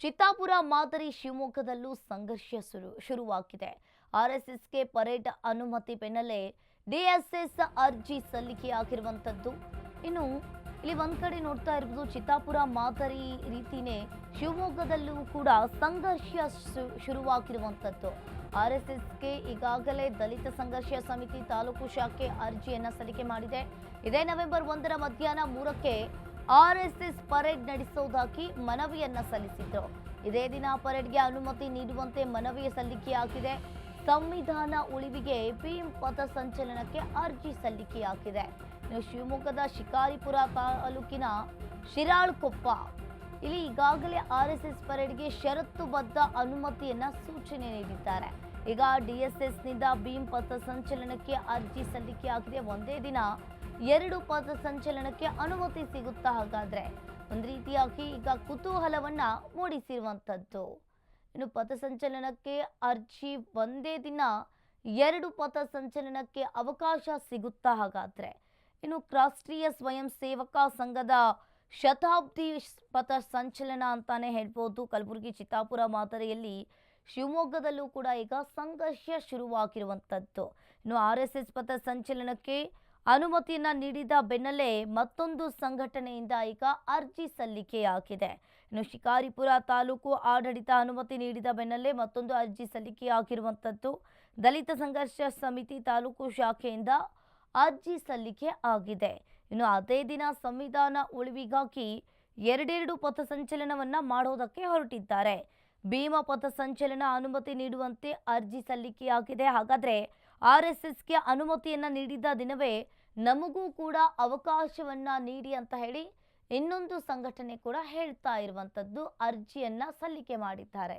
ಚಿತ್ತಾಪುರ ಮಾದರಿ ಶಿವಮೊಗ್ಗದಲ್ಲೂ ಸಂಘರ್ಷ ಶುರು ಶುರುವಾಗಿದೆ. ಆರ್ಎಸ್ಎಸ್ಗೆ ಪರೇಡ್ ಅನುಮತಿ ಬೆನ್ನಲ್ಲೇ ಡಿಎಸ್ಎಸ್ ಅರ್ಜಿ ಸಲ್ಲಿಕೆಯಾಗಿರುವಂಥದ್ದು ಇನ್ನು ಇಲ್ಲಿ ಒಂದ್ ಕಡೆ ನೋಡ್ತಾ ಇರ್ಬೋದು, ಚಿತ್ತಾಪುರ ಮಾದರಿ ರೀತಿನೇ ಶಿವಮೊಗ್ಗದಲ್ಲೂ ಕೂಡ ಸಂಘರ್ಷ ಶುರುವಾಗಿರುವಂಥದ್ದು. ಎಸ್ಗೆ ಈಗಾಗಲೇ ದಲಿತ ಸಂಘರ್ಷ ಸಮಿತಿ ತಾಲೂಕು ಶಾಖೆ ಅರ್ಜಿಯನ್ನು ಸಲ್ಲಿಕೆ ಮಾಡಿದೆ. ಇದೇ ನವೆಂಬರ್ ಒಂದರ ಮಧ್ಯಾಹ್ನ ಮೂರಕ್ಕೆ ಆರ್ಎಸ್ಎಸ್ ಪರೇಡ್ ನಡೆಸೋದಾಗಿ ಮನವಿಯನ್ನ ಸಲ್ಲಿಸಿದ್ರು. ಇದೇ ದಿನ ಪರೇಡ್ಗೆ ಅನುಮತಿ ನೀಡುವಂತೆ ಮನವಿ ಸಲ್ಲಿಕೆಯಾಗಿದೆ ಸಂವಿಧಾನ ಉಳಿವಿಗೆ ಪಿಎಂ ಪಥ ಸಂಚಲನಕ್ಕೆ ಅರ್ಜಿ ಸಲ್ಲಿಕೆಯಾಗಿದೆ ಶಿವಮೊಗ್ಗದ ಶಿಕಾರಿಪುರ ತಾಲೂಕಿನ ಶಿರಾಳ್ಕೊಪ್ಪ. ಇಲ್ಲಿ ಈಗಾಗಲೇ ಆರ್ ಎಸ್ ಎಸ್ ಪರೇಡ್ಗೆ ಷರತ್ತುಬದ್ಧ ಅನುಮತಿಯನ್ನ ಸೂಚನೆ ನೀಡಿದ್ದಾರೆ. ಈಗ ಡಿಎಸ್ಎಸ್ನಿಂದ ಭೀಮ್ ಪಥಸಂಚಲನಕ್ಕೆ ಅರ್ಜಿ ಸಲ್ಲಿಕೆಯಾಗಿದೆ. ಒಂದೇ ದಿನ ಎರಡು ಪಥ ಸಂಚಲನಕ್ಕೆ ಅನುಮತಿ ಸಿಗುತ್ತಾ ಹಾಗಾದರೆ? ಒಂದು ರೀತಿಯಾಗಿ ಈಗ ಕುತೂಹಲವನ್ನ ಮೂಡಿಸಿರುವಂಥದ್ದು. ಇನ್ನು ಪಥ ಸಂಚಲನಕ್ಕೆ ಅರ್ಜಿ ಒಂದೇ ದಿನ ಎರಡು ಪಥ ಸಂಚಲನಕ್ಕೆ ಅವಕಾಶ ಸಿಗುತ್ತಾ ಹಾಗಾದ್ರೆ? ಇನ್ನು ರಾಷ್ಟ್ರೀಯ ಸ್ವಯಂ ಸೇವಕ ಸಂಘದ ಶತಾಬ್ದಿ ಪಥ ಸಂಚಲನ ಅಂತಾನೆ ಹೇಳ್ಬೋದು. ಕಲಬುರಗಿ ಚಿತ್ತಾಪುರ ಮಾದರಿಯಲ್ಲಿ ಶಿವಮೊಗ್ಗದಲ್ಲೂ ಕೂಡ ಈಗ ಸಂಘರ್ಷ ಶುರುವಾಗಿರುವಂಥದ್ದು ಇನ್ನು ಆರ್ ಎಸ್ ಎಸ್ ಪಥ ಸಂಚಲನಕ್ಕೆ ಅನುಮತಿಯನ್ನ ನೀಡಿದ ಬೆನ್ನಲ್ಲೇ ಮತ್ತೊಂದು ಸಂಘಟನೆಯಿಂದ ಈಗ ಅರ್ಜಿ ಸಲ್ಲಿಕೆಯಾಗಿದೆ. ಇನ್ನು ಶಿಕಾರಿಪುರ ತಾಲೂಕು ಆಡಳಿತ ಅನುಮತಿ ನೀಡಿದ ಬೆನ್ನಲ್ಲೇ ಮತ್ತೊಂದು ಅರ್ಜಿ ಸಲ್ಲಿಕೆಯಾಗಿರುವಂಥದ್ದು ದಲಿತ ಸಂಘರ್ಷ ಸಮಿತಿ ತಾಲೂಕು ಶಾಖೆಯಿಂದ ಅರ್ಜಿ ಸಲ್ಲಿಕೆ ಆಗಿದೆ. ಇನ್ನು ಅದೇ ದಿನ ಸಂವಿಧಾನ ಉಳಿವಿಗಾಗಿ ಎರಡೆರಡು ಪಥಸಂಚಲನವನ್ನ ಮಾಡೋದಕ್ಕೆ ಹೊರಟಿದ್ದಾರೆ. ಭೀಮ ಪಥಸಂಚಲನ ಅನುಮತಿ ನೀಡುವಂತೆ ಅರ್ಜಿ ಸಲ್ಲಿಕೆಯಾಗಿದೆ. ಹಾಗಾದರೆ ಆರ್ ಎಸ್ ಎಸ್ಗೆ ಅನುಮತಿಯನ್ನು ನೀಡಿದ ದಿನವೇ ನಮಗೂ ಕೂಡ ಅವಕಾಶವನ್ನ ನೀಡಿ ಅಂತ ಹೇಳಿ ಇನ್ನೊಂದು ಸಂಘಟನೆ ಕೂಡ ಹೇಳ್ತಾ ಇರುವಂಥದ್ದು ಅರ್ಜಿಯನ್ನ ಸಲ್ಲಿಕೆ ಮಾಡಿದ್ದಾರೆ.